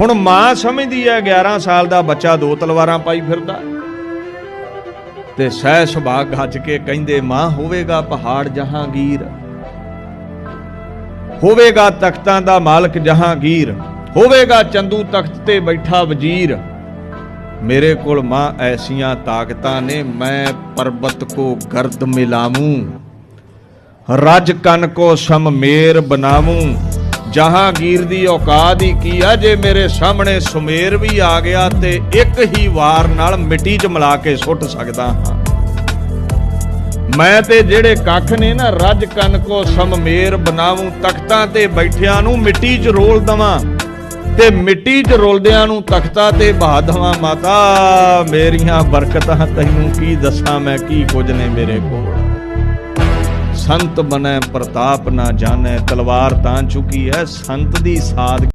ਹੁਣ ਮਾਂ ਸਮਝਦੀ ਹੈ 11 ਸਾਲ ਦਾ ਬੱਚਾ ਦੋ ਤਲਵਾਰਾਂ ਪਾਈ ਫਿਰਦਾ। ਤੇ ਸਹਿ ਸੁਭਾਗ ਗੱਜ ਕੇ ਕਹਿੰਦੇ, ਮਾਂ, ਹੋਵੇਗਾ ਪਹਾੜ ਜਹਾਂਗੀਰ। ਹੋਵੇਗਾ ਤਖਤਾਂ ਦਾ ਮਾਲਕ ਜਹਾਂਗੀਰ। ਹੋਵੇਗਾ ਚੰਦੂ ਤਖਤ ਤੇ ਬੈਠਾ ਵਜ਼ੀਰ। ਮੇਰੇ ਕੋਲ ਮਾਂ ਐਸੀਆਂ ਤਾਕਤਾਂ ਨੇ, ਮੈਂ ਪਰਬਤ ਕੋ ਗਰਦ ਮਿਲਾਮੂ ਰਜ ਕਨ ਕੋ ਸਮਮੇਰ ਬਨਾਮੂ ਜਹਾਂਗੀਰ ਦੀ ਔਕਾਤ ਹੀ ਕੀ ਆ? ਜੇ ਮੇਰੇ ਸਾਹਮਣੇ ਸੁਮੇਰ ਵੀ ਆ ਗਿਆ ਤੇ ਇੱਕ ਹੀ ਵਾਰ ਨਾਲ ਮਿੱਟੀ 'ਚ ਮਿਲਾ ਕੇ ਸੁੱਟ ਸਕਦਾ ਹਾਂ। ਮੈਂ ਤੇ ਜਿਹੜੇ ਕੱਖ ਨੇ ਨਾ, ਰੱਜ ਕਨ ਕੋ ਸਮਮੇਰ ਬਣਾਵੂੰ ਤਖਤਾਂ ਤੇ ਬੈਠਿਆਂ ਨੂੰ ਮਿੱਟੀ 'ਚ ਰੋਲ ਦਵਾਂ। ਤੇ ਮਿੱਟੀ 'ਚ ਰੋਲਦਿਆਂ ਨੂੰ ਤਖਤਾਂ ਤੇ ਬਹਾ ਦਵਾਂ, ਮਾਤਾ, ਮੇਰੀਆਂ ਬਰਕਤਾਂ ਤੈਨੂੰ ਕੀ ਦੱਸਾਂ, ਮੈਂ ਕੀ ਕੁਝ ਨੇ ਮੇਰੇ ਕੋਲ? ਸੰਤ ਬਨੈ ਪ੍ਰਤਾਪ ਨਾ ਜਾਣੈ ਤਲਵਾਰ ਤਾਂ ਚੁਕੀ ਹੈ ਸੰਤ ਦੀ ਸਾਧ